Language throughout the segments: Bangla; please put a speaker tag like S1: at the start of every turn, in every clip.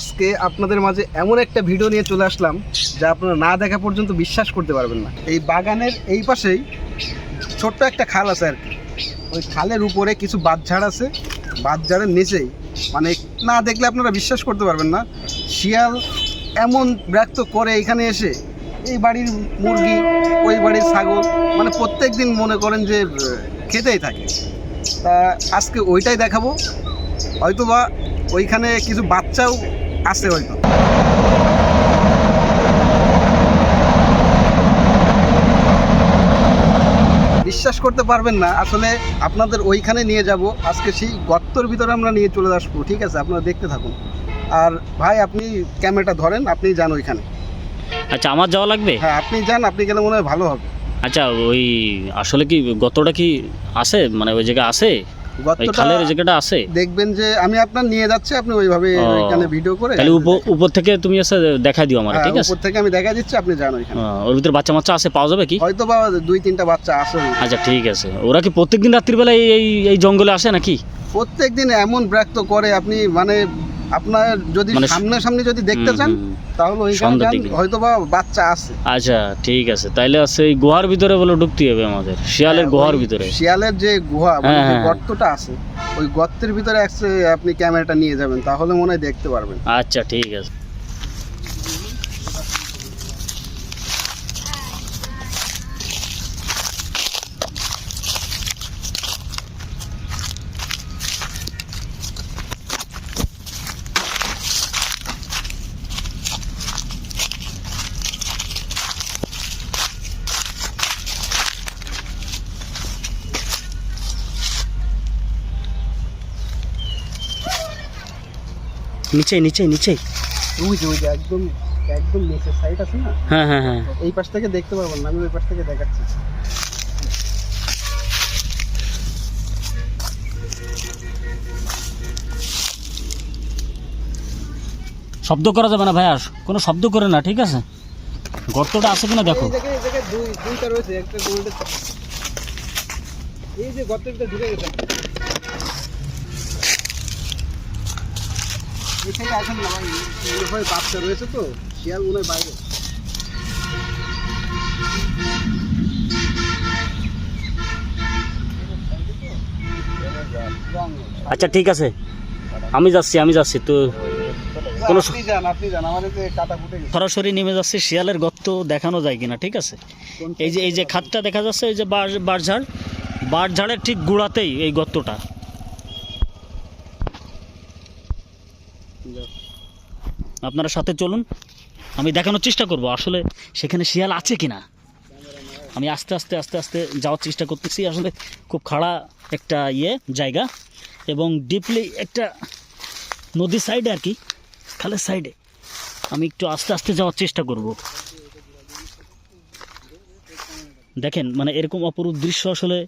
S1: আজকে আপনাদের মাঝে এমন একটা ভিডিও নিয়ে চলে আসলাম, যা আপনারা না দেখা পর্যন্ত বিশ্বাস করতে পারবেন না। এই বাগানের এই পাশেই ছোট্ট একটা খাল আছে আর কি। ওই খালের উপরে কিছু বাঁধঝাড় আছে। বাঁধঝাড়ের নিচেই মানে না দেখলে আপনারা বিশ্বাস করতে পারবেন না, শিয়াল এমন ব্যক্ত করে এখানে এসে এই বাড়ির মুরগি, ওই বাড়ির ছাগল মানে প্রত্যেক দিন মনে করেন যে খেতেই থাকে। তা আজকে ওইটাই দেখাবো। হয়তো বা ওইখানে কিছু বাচ্চাও আছে হয়তো বিশ্বাস করতে পারবেন না আসলে আপনাদের ওইখানে নিয়ে যাব আজকে সেই গর্তর ভিতরে আমরা নিয়ে চলে আসব ঠিক আছে? আপনারা দেখতে থাকুন। আর ভাই আপনি ক্যামেরাটা ধরেন আপনি যান ওইখানে।
S2: আচ্ছা আমার যাওয়া লাগবে?
S1: হ্যাঁ আপনি যান আপনি গেলে মনে হয় ভালো হবে।
S2: আচ্ছা ওই আসলে কি গতটা কি আছে? মানে ওই জায়গায় আছে? খালের জায়গাটা আছে?
S1: দেখবেন যে আমি আপনার নিয়ে যাচ্ছি আপনি ওইভাবে এখানে ভিডিও করে
S2: তাহলে উপর থেকে তুমি এসে দেখা দিও আমার
S1: হ্যাঁ,
S2: ঠিক আছে?
S1: উপর থেকে আমি দেখা দিচ্ছি আপনি যান ওইখানে।
S2: ওর ভিতরে বাচ্চা মাচ্চা আছে পাওয়া যাবে কি?
S1: হয়তো বা দুই তিনটা বাচ্চা আছে
S2: আচ্ছা ঠিক আছে। ওরা কি প্রত্যেকদিন রাত্রিবেলা এই এই এই জঙ্গলে আসে নাকি?
S1: প্রত্যেক দিন এমন ব্যক্ত করে আপনি মানে আপনার যদি
S2: মানে
S1: সামনে সামনে যদি দেখতে চান তাহলে ওইখানে যান হয়তো বা বাচ্চা আছে।
S2: আচ্ছা ঠিক আছে। তাইলে আছে এই গুহার ভিতরে বলে ঢুকতে হবে আমাদের। শিয়ালের
S1: হ্যাঁ,
S2: গুহার ভিতরে।
S1: শিয়ালের যে গুহা
S2: হ্যাঁ, হ্যাঁ।
S1: গর্তটা আছে ওই গর্তের ভিতরে আপনি ক্যামেরাটা নিয়ে যাবেন তাহলে মনে হয় দেখতে পারবেন।
S2: আচ্ছা ঠিক আছে। নিচে নিচে নিচে।
S1: ওই যে ওই যে একদম একদম নিচের সাইড আছে না?
S2: হ্যাঁ হ্যাঁ হ্যাঁ।
S1: এই পাশ থেকে দেখতে পারবেন না আমি ওই পাশ থেকে দেখাচ্ছি।
S2: শব্দ করা যাবে না ভাইয়া কোনো শব্দ করে না ঠিক আছে? গর্তটা আছে কিনা দেখো।
S1: দুইটা রয়েছে একটা এই যে গর্তটা ঢুকে গেছে। এখানে মনে হয় বাচ্চা রয়েছে তো শিয়াল মনে হয় বাইরে।
S2: আচ্ছা ঠিক আছে। আমি যাচ্ছি আমি যাচ্ছি তো কোনো সরাসরি নেমে যাচ্ছে শিয়ালের গর্ত দেখানো যায় কিনা ঠিক আছে? এই যে এই যে খাতটা দেখা যাচ্ছে এই যে বাঁশ- বাঁশঝাড় বাঁশঝাড়ের ঠিক গোড়াতেই এই গর্তটা। আপনারা সাথে চলুন, আমি দেখানোর চেষ্টা করব, আসলে সেখানে শিয়াল আছে কিনা। আমি আস্তে আস্তে আস্তে আস্তে যাওয়ার চেষ্টা করতেছি, আসলে খুব খাড়া একটা ইয়ে জায়গা। এবং ডিপলি একটা নদীর সাইডে আর কি, খালের সাইডে আমি একটু আস্তে আস্তে যাওয়ার চেষ্টা করব। দেখেন মানে এরকম অপরূপ দৃশ্য আসলে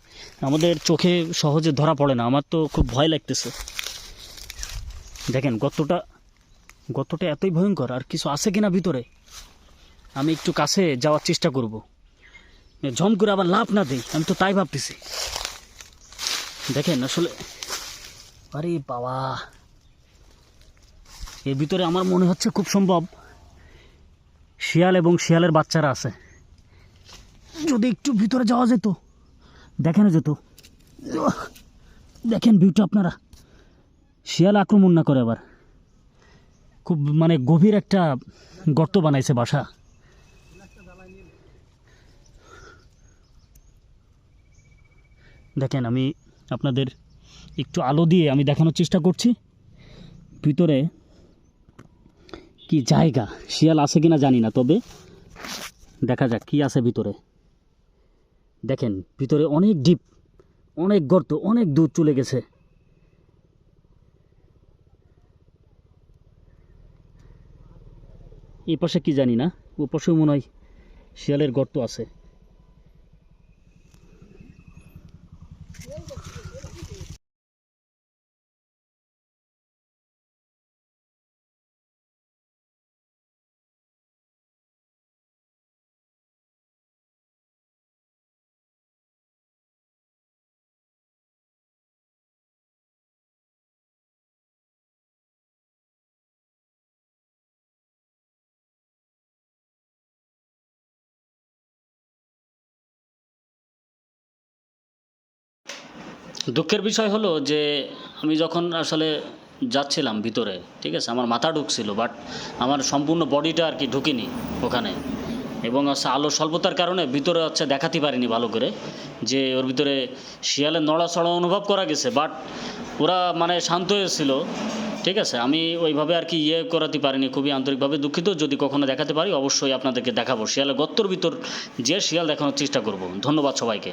S2: আমাদের চোখে সহজে ধরা পড়ে না, আমার তো খুব ভয় লাগতেছে। দেখেন গর্তটা গর্তটা এতই ভয়ঙ্কর, আর কিছু আছে কিনা ভিতরে? আমি একটু কাছে যাওয়ার চেষ্টা করব। ঝম করে আবার লাভ না দিই, আমি তো তাই ভাবতেছি। দেখেন, আসলে আরে বাবা, এর ভিতরে আমার মনে হচ্ছে খুব সম্ভব শিয়াল এবং শিয়ালের বাচ্চারা আছে। যদি একটু ভিতরে যাওয়া যেত, দেখানো যেত। দেখেন ভিউটা আপনারা। শিয়াল আক্রমণ না করে আবার। খুব মানে গভীর একটা গর্ত বানাইছে বাসা। দেখেন, আমি আপনাদের একটু আলো দিয়ে আমি দেখানোর চেষ্টা করছি। ভিতরে কি জায়গা? শিয়াল আছে কিনা জানি না, তবে দেখা যাক কি আছে ভিতরে। দেখেন, ভিতরে অনেক ডিপ, অনেক গর্ত, অনেক দূর চলে গেছে। এই পাশে কি জানি না ও মনে হয় শিয়ালের গর্ত আছে। দুঃখের বিষয় হলো যে আমি যখন আসলে যাচ্ছিলাম ভিতরে, ঠিক আছে, আমার মাথা ঢুকছিল বাট আমার সম্পূর্ণ বডিটা আর কি ঢুকিনি ওখানে। এবং হচ্ছে আলো স্বল্পতার কারণে ভিতরে হচ্ছে দেখাতে পারিনি ভালো করে যে ওর ভিতরে শিয়ালের নড়াচড়া অনুভব করা গেছে বাট ওরা মানে শান্ত হয়েছিল, ঠিক আছে। আমি ওইভাবে আর কি ইয়ে করাতে পারিনি, খুবই আন্তরিকভাবে দুঃখিত। যদি কখনো দেখাতে পারি, অবশ্যই আপনাদেরকে দেখাবো। শিয়ালের গত্তর ভিতর যে শিয়াল দেখানোর চেষ্টা করব। ধন্যবাদ সবাইকে।